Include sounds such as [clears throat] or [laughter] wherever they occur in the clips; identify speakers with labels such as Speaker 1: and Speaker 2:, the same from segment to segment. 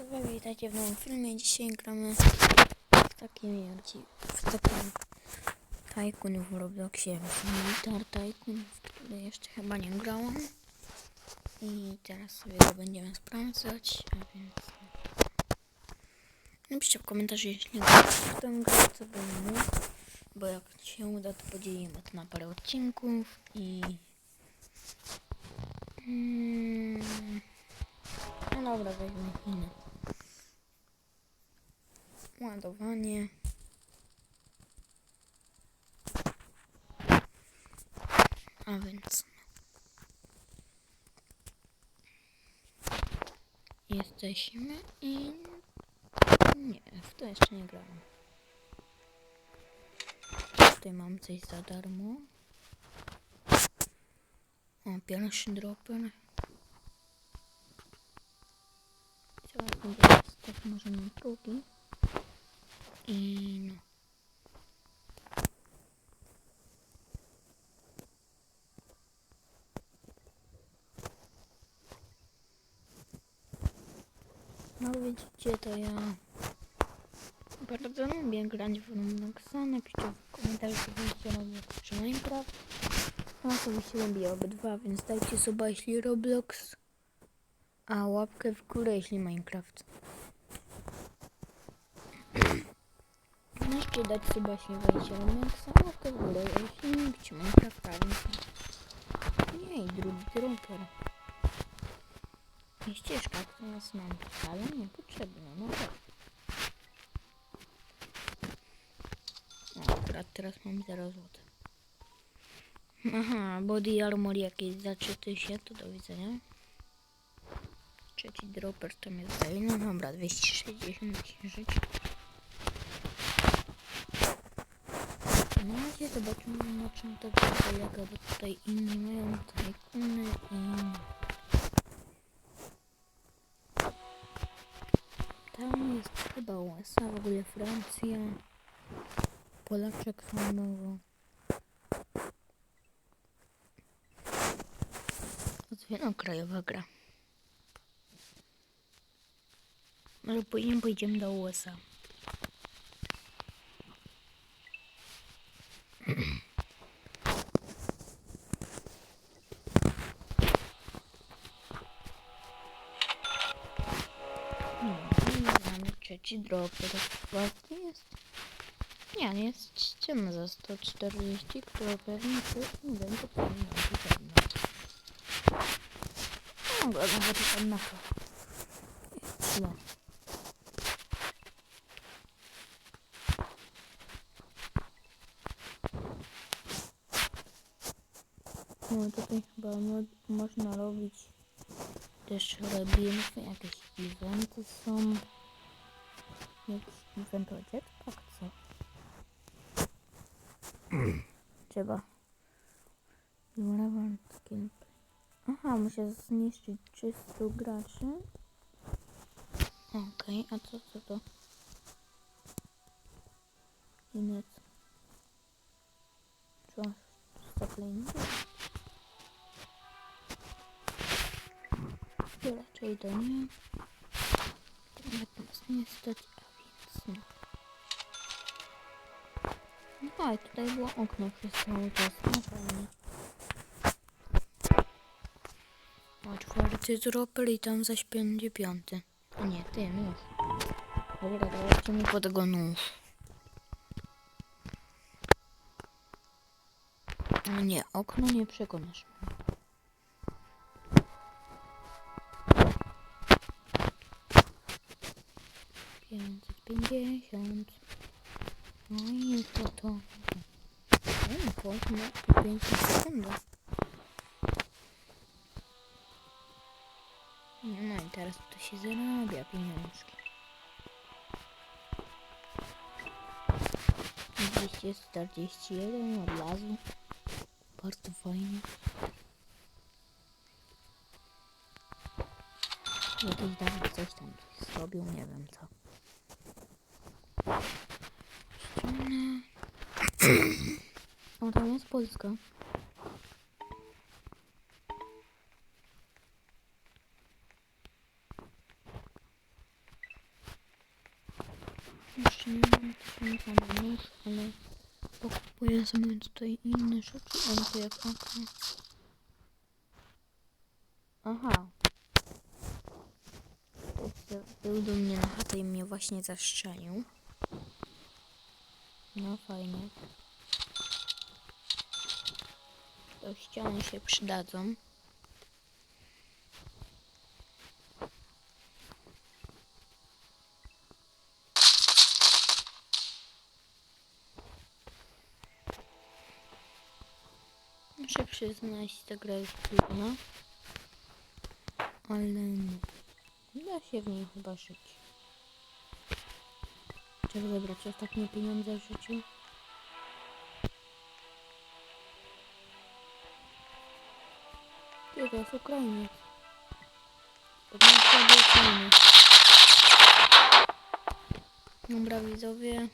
Speaker 1: widzowie, witajcie w nowym filmie. Dzisiaj gramy w takim, w takim Tycoon w Robloxie, Militar Tycoon, w który jeszcze chyba nie grałam. I teraz sobie go będziemy sprawdzać, a więc... Napiszcie w komentarzu, jeśli w tę grę, co bym mógł, bo jak się uda, to podzielimy to na parę odcinków i... Mm, no dobra, weźmy inny. Ładowanie. A więc. Jesteśmy i. Nie, w to jeszcze nie grałem. Tutaj mam coś za darmo. O, pierwszy dropper. Chciałabym tak może na drugi. I no. No widzicie, to ja bardzo lubię grać w Robloxa. Napiszcie w komentarzu, czy będziecie Roblox czy Minecraft. Ja osobiście lubię obydwa, więc dajcie suba, jeśli Roblox, a łapkę w górę, jeśli Minecraft. Możecie dać suba, jeśli wejdzie Robloxa, a łapkę w górę, jeśli lubicie Minecrafta, więc... Jej, drugi dropper. I ścieżka, która nas nam wcale niepotrzebna, no tak. O, akurat teraz mam 0 zł. Aha, body armor jakieś za 3000, to do widzenia. Trzeci dropper tam jest za ile? Dobra, 260 żyć. Na razie zobaczymy na czym to polega, bo tutaj inni mają tajkuny i... Tam jest chyba USA, w ogóle Francja. Polaczek nowo. Wielokrajowa gra. Może później pójdziemy do USA. No, i mamy trzeci drop. Ładny jest. Nie, nie jest ciemno za 140, które pewnie też nie będzie pewnie pewno. No, go nawet tam na to. No tutaj chyba mo można robić też labirynty, jakieś eventy są. Jakiś event o jetpack, co? Trzeba. Relevant gameplay. Aha, muszę zniszczyć 300 graczy. Okej, a co, co to? Inec. Co? Stoplenie? To raczej to nie. To nawet nas nie stać, a więc no. No i tutaj było okno przez cały czas, no fajnie. O, czwarty dropper i tam zaś będzie piąty. A nie, ty, nóż. Dobra, dajcie mi po tego nóż. Nie, okno nie przekonasz mnie. Pięćset pięćdziesiąt. No i to to. O, poszło na 5 sekund. No i teraz to się zarabia pieniążki. 241 od razu. Bardzo fajnie. Jakiś Dawid coś tam zrobił, nie wiem co. Ściana. O, tam jest Polska. Jeszcze nie mam tysiąca na nóż, ale pokupuję sobie tutaj inne rzeczy. On tu jak okno. Aha. Był do mnie na chatę i mnie właśnie zaszczelił. No fajnie. Do ściany się przydadzą. Muszę przyznać, ta gra jest trudna. Ale no, da się w niej chyba żyć. Trzeba zebrać ostatnie pieniądze w życiu. Ty, to jest Ukrainiec. Dobra widzowie.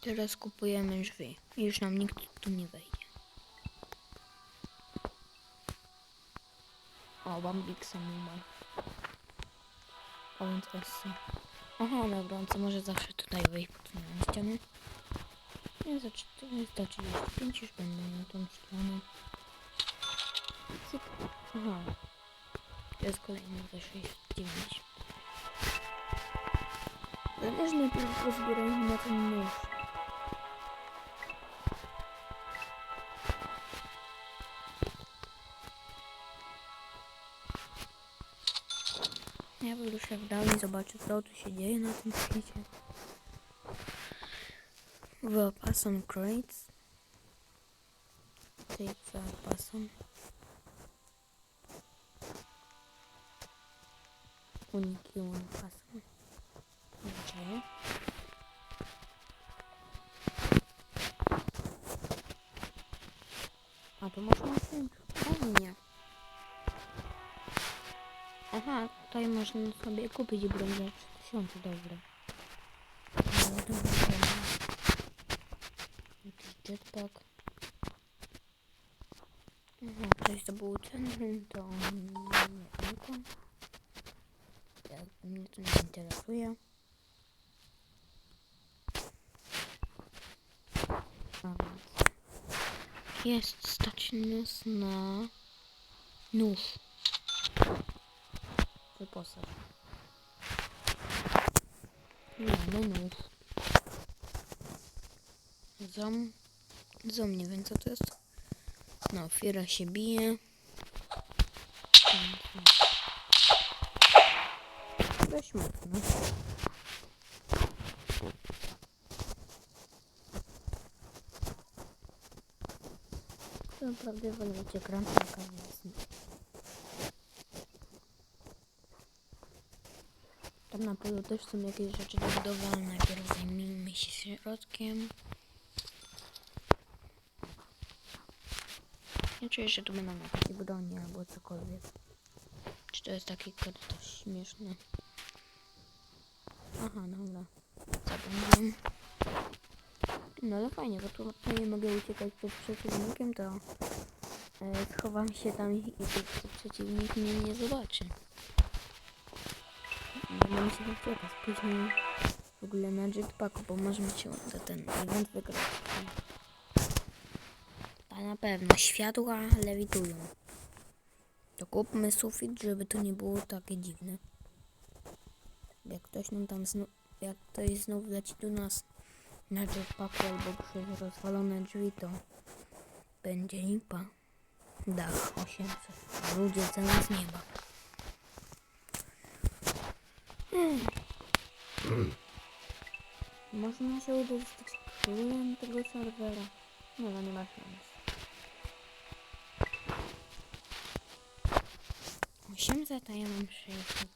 Speaker 1: Teraz kupujemy drzwi. Już nam nikt tu nie wejdzie. O, Bambik sam umarł. Aha, dobra, on co może zawsze tutaj wejść pod moją ścianę. Nie, za, trzy- to jest za 35 już będę na tą stronę. Aha. To jest kolejny za 69. Ale można tylko zbierać na ten. Ja wyruszę w dalej, zobaczę co tu się dzieje na tym świecie. Wyopasam crates. Tej wyopasam. Uniki wyopasam. Dobrze. A tu można się fajnie. Aha, można sobie kupić broń za 3000, dobra. No, dobra, dobra. Jakiś jetpack. Aha, ktoś zdobył centrum, to nie tylko. Jak mnie to nie interesuje. A więc jest stać nas na nóż wyposaż. Mamy nóż. Zom. Zom, nie wiem co to jest. No, Fira się bije. Dość mocno. Naprawdę wolę cię kręcę, więc Tam na polu też są jakieś rzeczy do budowania. Najpierw zajmijmy się środkiem. Nie czuję, że tu będą jakieś bronie albo cokolwiek. Czy to jest taki dość śmieszny? Aha, dobra. Zapomniałem. No ale fajnie, bo tu nie mogę uciekać przed przeciwnikiem, to e, schowam się tam i przeciwnik mnie nie zobaczy. Nie mam się uciekać później w ogóle na jetpacku, bo możemy się za ten event wygrać. A na pewno światła lewitują. To kupmy sufit, żeby to nie było takie dziwne. Jak ktoś nam tam znów, jak ktoś znów leci do nas na jetpacku albo przez rozwalone drzwi, to będzie lipa. Dach 800. Ludzie cena z nieba. [clears throat] Można się udać z królem tego serwera. Nie no, nie ma szans. 800, a ja mam 600.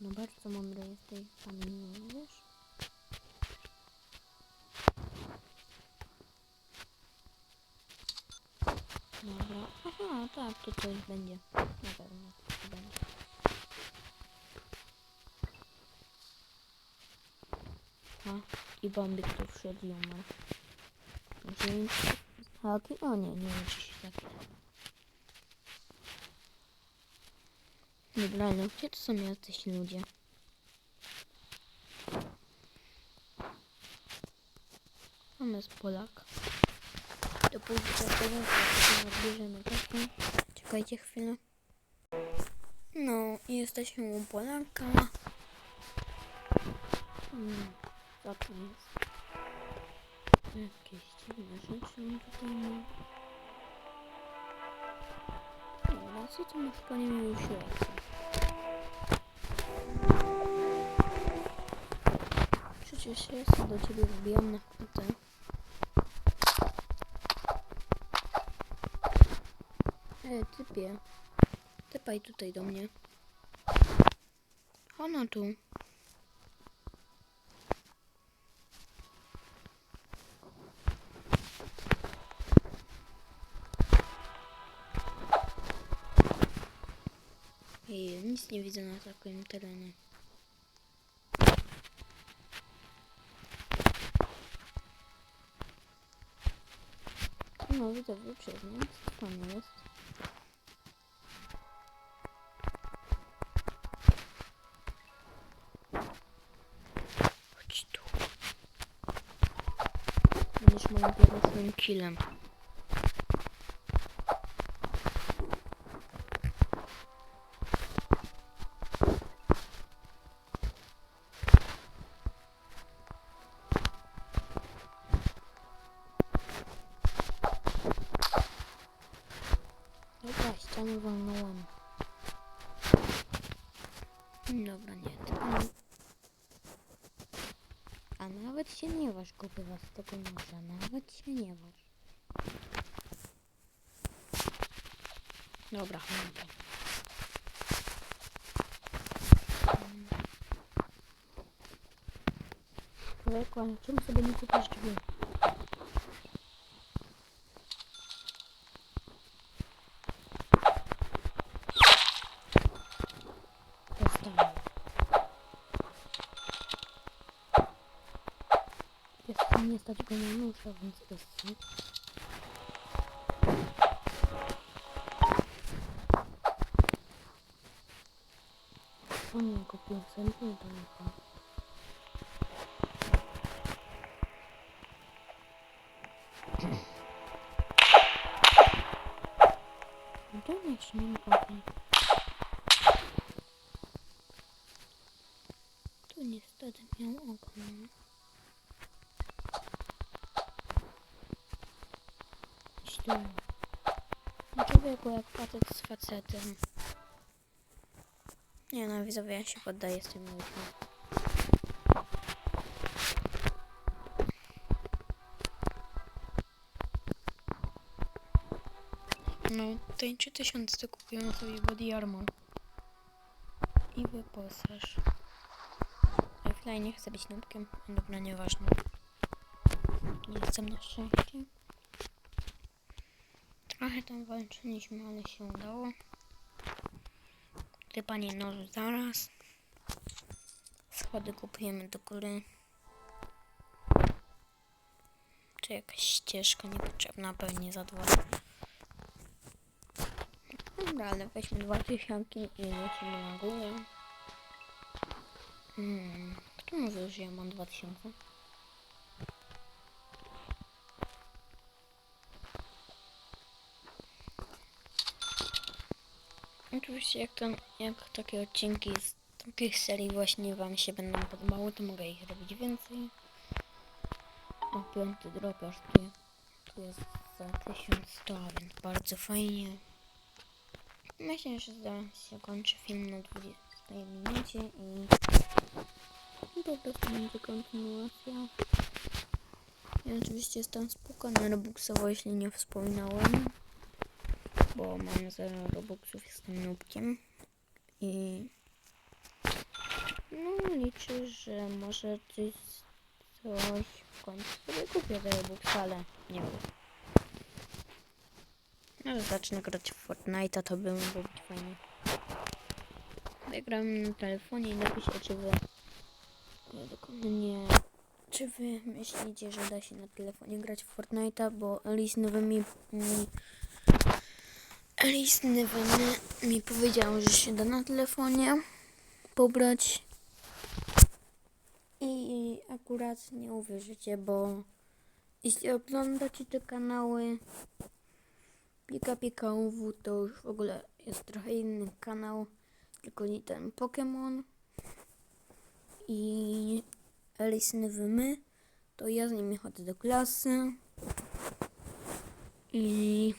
Speaker 1: No bardzo mądry jesteś, pan nie wiesz? Dobra, aha, tak, tu coś będzie. Na pewno będzie. I bombik tu wszedł umarł. Dzień. Haki? O nie, nie wiem czy się tak. Dobra, no gdzie to są jacyś ludzie? Tam jest Polak. Do pójścia tego, to odbierzemy taką. Czekajcie chwilę. No, jesteśmy u Polaka. Hmm, co to jest? Jakieś dziwne rzeczy on tutaj ma. Dobra, co to ma w panie Miłosiu rację? Przecież ja się do ciebie wbijam na chwilę. Ej, typie. Typaj tutaj do mnie. Ono tu. Nie widzę na takim terenie. No widzowie, przyznam, fajnie jest. Chodź tu. Będziesz moim pierwszym killem. Nie. tylko nie- A nawet się nie waż, kupywa z tego noża. Nawet się nie waż. Dobra, chodź. Człowieku, ale czemu sobie nie kupisz drzwi? Nie stać go na nóż, a więc bez sensu. O nie, kupiłem sobie pudełko. No to jeszcze nie ma okna. Tu niestety miał okno. Źle. No człowieku jak facet z facetem. Nie no, widzowie, ja się poddaję z tym ludźmi. No, ten 3000 to kupiłem sobie body armor. I wyposaż. Fly nie chce być nubkiem. Dobra, nieważne. Nie chcę na szczęście. Trochę tam walczyliśmy, ale się udało. Ty panie nożu zaraz. Schody kupujemy do góry. Czy jakaś ścieżka niepotrzebna pewnie za dwa. Dobra, ale weźmy dwa tysiąki i lecimy na górę. Hmm, kto mówi, że ja mam 2000? Oczywiście jak, to, jak takie odcinki z takich serii właśnie wam się będą podobały, to mogę ich robić więcej. O, piąty dropiarz tu, jest za 1100, a więc bardzo fajnie. Myślę, że zaraz się kończy film na 20 minucie i po prostu będzie kontynuacja. Ja oczywiście jestem spokojny Robuxowo, jeśli nie wspominałem. Bo mam 0 Robuxów, jestem nubkiem. I no liczę, że może coś, coś w końcu sobie kupię za Robux, ale nie wiem. No, że zacznę grać w Fortnite'a, to by było być fajnie. Zagram na telefonie i napiszę, czy wy... Dokładnie nie. Czy wy myślicie, że da się na telefonie grać w Fortnite'a, bo Eli z nowymi Listny weny mi powiedział, że się da na telefonie pobrać. I akurat nie uwierzycie, bo jeśli oglądacie te kanały Pika Pika UW, to już w ogóle jest trochę inny kanał, tylko nie ten Pokémon. I Listny Wymy, to ja z nimi chodzę do klasy. I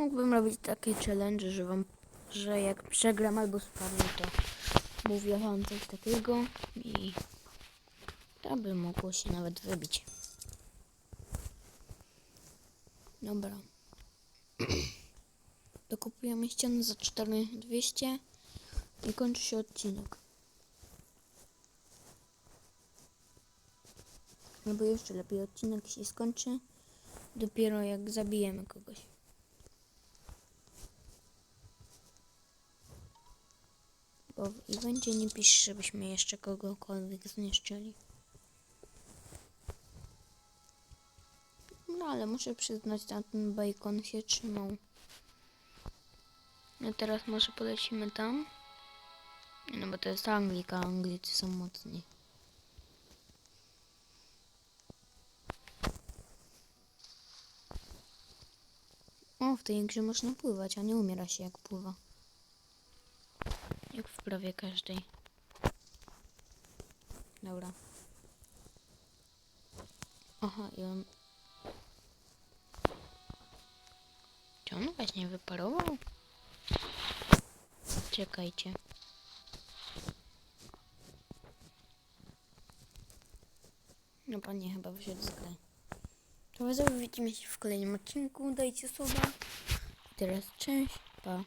Speaker 1: mógłbym robić takie challenge, że wam, że jak przegram albo spadnę, to mówię wam coś takiego i to by mogło się nawet wybić. Dobra. [clears throat] Dokupujemy ścianę za 4200 i kończy się odcinek. Albo jeszcze lepiej odcinek się skończy dopiero jak zabijemy kogoś. Bo w evencie nie pisz, żebyśmy jeszcze kogokolwiek zniszczyli. No ale muszę przyznać, na ten bacon się trzymał. No teraz może polecimy tam. No bo to jest Anglika, Anglicy są mocni. O, w tej grze można pływać, a nie umiera się jak pływa. Prawie każdej. Dobra. Aha, i on... Czy on właśnie wyparował? Czekajcie. No panie chyba wyszedł z gry. To widzimy się w kolejnym odcinku. Dajcie suba. I teraz cześć, pa.